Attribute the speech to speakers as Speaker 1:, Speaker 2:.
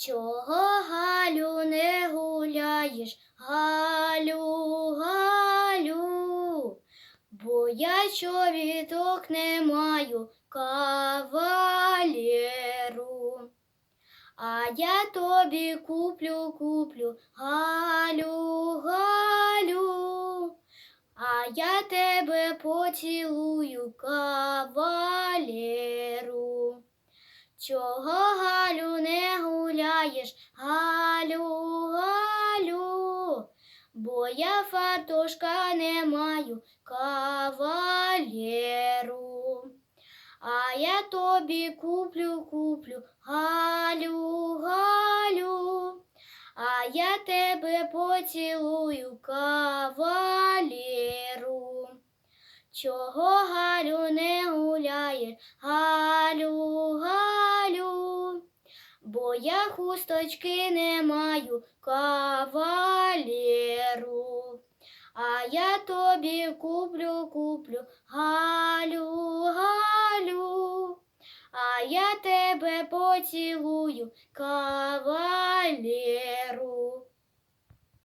Speaker 1: Чого Галю не гуляєш, Галю, Галю, бо я чобіток не маю кавалеру. А я тобі куплю, куплю, Галю, Галю, а я тебе поцілую, кавалеру. Чого Галю не гуляєш, Галю, Галю, бо я фартушка не маю кавалеру. А я тобі куплю, куплю, Галю, Галю, а я тебе поцілую, кавалеру. Чого Галю не гуляє, Галю, бо я хусточки не маю кавалеру. А я тобі куплю, куплю, Галю, Галю, а я тебе поцілую, кавалеру.